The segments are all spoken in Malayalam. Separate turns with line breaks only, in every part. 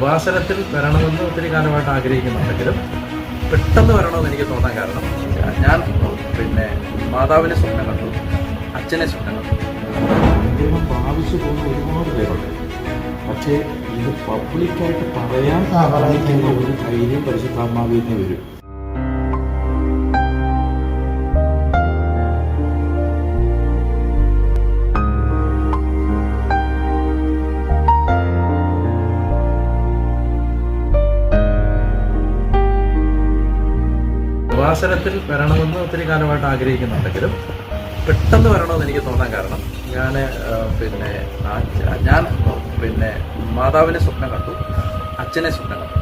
കൃപാസനത്തിൽ വരണമെന്ന് ഒത്തിരി കാലമായിട്ട് ആഗ്രഹിക്കുന്നുണ്ടെങ്കിലും പെട്ടെന്ന് വരണമെന്ന് എനിക്ക് തോന്നാൻ കാരണം ഞാൻ പിന്നെ മാതാവിനെ സ്വപ്നം കണ്ടു അച്ഛനെ സ്വപ്നം കണ്ടു.
ദൈവം പ്രാപിച്ചു പോകുന്ന ഒരുപാട് പേരുണ്ട്. പക്ഷേ ഇത് പബ്ലിക്കായിട്ട് പറയാൻ ഒരു ധൈര്യം പരിശുദ്ധാത്മാവിൽ നിന്ന് വരും.
കൃപാസനത്തിൽ വരണമെന്ന് ഒത്തിരി കാലമായിട്ട് ആഗ്രഹിക്കുന്നുണ്ടെങ്കിലും പെട്ടെന്ന് വരണമെന്ന് എനിക്ക് തോന്നാൻ കാരണം ഞാൻ പിന്നെ ഞാൻ പിന്നെ മാതാവിനെ സ്വപ്നം കണ്ടു അച്ഛനെ സ്വപ്നം കണ്ടു.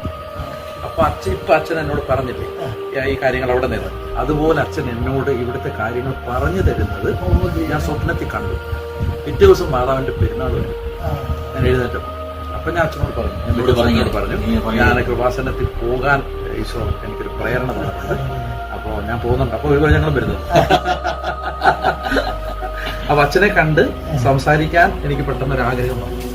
അപ്പൊ അച്ഛൻ ഇപ്പൊ അച്ഛൻ എന്നോട് പറഞ്ഞില്ലേ ഈ- കാര്യങ്ങൾ അവിടെ നിന്ന്. അതുപോലെ അച്ഛൻ എന്നോട് ഇവിടുത്തെ കാര്യങ്ങൾ പറഞ്ഞു തരുന്നത് ഞാൻ സ്വപ്നത്തിൽ കണ്ടു. പിറ്റേ ദിവസം മാതാവിന്റെ പെരുന്നാൾ വരും. ഞാൻ എഴുന്നേറ്റം അപ്പൊ ഞാൻ അച്ഛനോട് പറഞ്ഞു
എന്നോട് പറഞ്ഞു.
ഞാൻ കൃപാസനത്തിൽ പോകാൻ ഈശോ എനിക്കൊരു പ്രേരണ തന്നിട്ടുണ്ട് അപ്പോൾ ഞാൻ പോകുന്നുണ്ട്. അപ്പൊ ഒരു ഞങ്ങൾ വരുന്നു. അപ്പൊ അച്ഛനെ കണ്ട് സംസാരിക്കാൻ എനിക്ക് പെട്ടെന്ന് ഒരു ആഗ്രഹം വന്നു.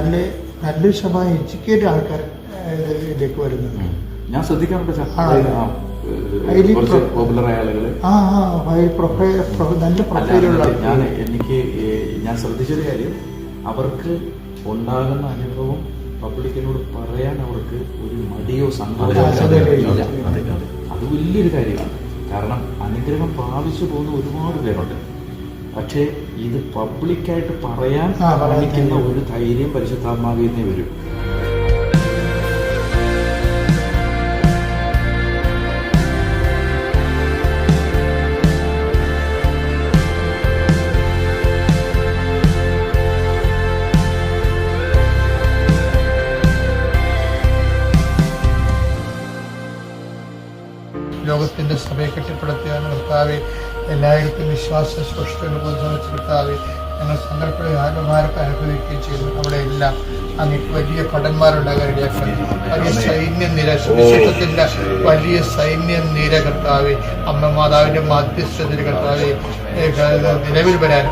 നല്ല നല്ലൊരു ശതമാനം എഡ്യൂക്കേറ്റഡ് ആൾക്കാർ ഇതിലേക്ക് വരുന്നുണ്ട്.
ഞാൻ ശ്രദ്ധിക്കാറുണ്ട്
നല്ല പ്രൊഫൈലുള്ള
ഞാൻ എനിക്ക് ഞാൻ ശ്രദ്ധിച്ചൊരു കാര്യം. അവർക്ക് ഉണ്ടാകുന്ന അനുഭവം പബ്ലിക്കിനോട് പറയാൻ അവർക്ക് ഒരു മടിയോ
അതെ. അത്
വലിയൊരു കാര്യമാണ്. കാരണം അനുഗ്രഹം പ്രാപിച്ചു പോകുന്ന ഒരുപാട് പേരുണ്ട്. പക്ഷേ ഇത് പബ്ലിക്കായിട്ട് പറയാൻ
ശ്രമിക്കുന്ന
ഒരു ധൈര്യം പരിശുദ്ധാത്മാവിൽ നിന്ന് വരും.
ലോകത്തിന്റെ സഭയെ കെട്ടിപ്പടുത്തുകയാണ് കർത്താവെ എല്ലായിടത്തും വിശ്വാസ സൂക്ഷിക്കുന്ന ബോധം കർത്താവെ ഞങ്ങൾ സങ്കല്പയുടെ ആത്മഭാരത്തെ അനുഭവിക്കുകയും ചെയ്തു അവിടെ എല്ലാം അങ്ങേക്ക് വലിയ ഭടന്മാരുണ്ടാകാൻ ഇടയാക്കണം വലിയ സൈന്യ നിര സുവിശേഷത്തിന്റെ വലിയ സൈന്യ നിര കർത്താവെ അമ്മ മാതാവിന്റെ മധ്യസ്ഥതയിൽ കർത്താവെ നിലവിൽ വരാൻ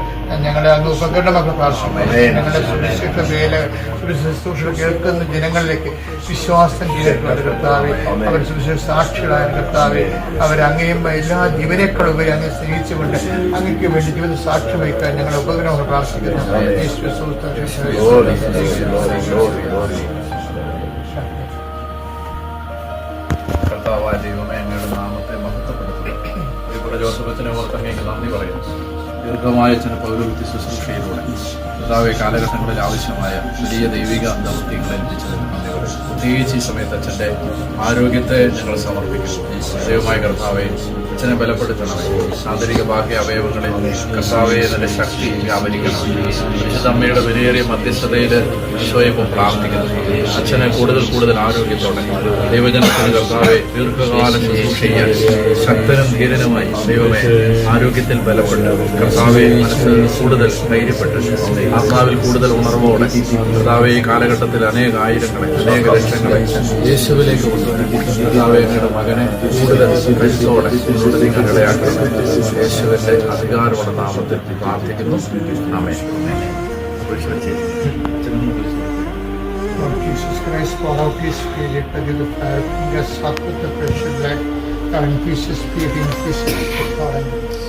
ഞങ്ങളുടെ അങ്ങ് ഉപകരണമൊക്കെ പ്രാർത്ഥിക്കുന്നു. ഞങ്ങളുടെ സുരക്ഷിത വേല കേൾക്കുന്ന ജനങ്ങളിലേക്ക് വിശ്വാസം ചെയ്തിട്ടുണ്ട് കർത്താവെ അവർ സുരക്ഷിത സാക്ഷികളായ കർത്താവെ അവർ അങ്ങയും എല്ലാ ജീവനേക്കാളും ഉപരി അങ്ങ് സ്നേഹിച്ചുകൊണ്ട് അങ്ങക്ക് വേണ്ടി ജീവിത സാക്ഷി വഹിക്കാൻ ഞങ്ങളുടെ ഉപകരണമൊക്കെ പ്രാർത്ഥിക്കുന്നു.
കർത്താവായ ദൈവമേ മഹത്വപ്പെടുത്തുക ജോസഫത്തിനെ ഓർത്ത് നന്ദി പറയുന്നു. ദീർഘമായ ചില പൗരവൃത്തി ശുശ്രൂഷയിലൂടെ കർത്താവെ കാലഘട്ടങ്ങളിൽ ആവശ്യമായ വലിയ ദൈവിക ദൗത്യങ്ങൾ ഏൽപ്പിച്ചതിന് നന്ദി. പ്രത്യേകിച്ച് ഈ സമയത്ത് അച്ഛന്റെ ആരോഗ്യത്തെ ഞങ്ങൾ സമർപ്പിക്കുന്നു. ദൈവമായ കർത്താവെ അച്ഛനെ ബലപ്പെടുത്തണം ആന്തരിക ബാഹ്യ അവയവങ്ങളിൽ കർത്താവെ അതിന്റെ ശക്തി വ്യാപരിക്കണം. വിശുദ്ധമ്മയുടെ വിലയേറിയ മധ്യസ്ഥതയിൽ സ്വയം പ്രാർത്ഥിക്കുന്നു. അച്ഛനെ കൂടുതൽ കൂടുതൽ ആരോഗ്യത്തോടെ ദൈവജനത്തിന് കർത്താവെ ദീർഘകാലം ശുശ്രൂഷ ചെയ്യാൻ ശക്തനും ധീരനുമായി ദൈവമേ ആരോഗ്യത്തിൽ ബലപ്പെട്ട് കർത്താവെ മനസ്സ് കൂടുതൽ ധൈര്യപ്പെട്ട് ആത്മാവിൽ കൂടുതൽ ഉണർവോടെ കർത്താവെ ഈ കാലഘട്ടത്തിൽ അനേക ആയിരങ്ങളെ അനേക ലക്ഷങ്ങളെ യേശുവിലേക്ക് കൊണ്ടുവരാൻ കർത്താവെ അങ്ങയുടെ മകനെ കൂടുതൽ കരുത്തോടെ മുന്നോട്ട് നീക്കാൻ ഇടയാക്കണം യേശുവിന്റെ അധികാരമുള്ള നാമത്തിൽ പ്രാർത്ഥിക്കുന്നു ആമേ
Lord Jesus Christ, pour out His Spirit into the fire, bring us up with the precious blood, and His Spirit, increase His power.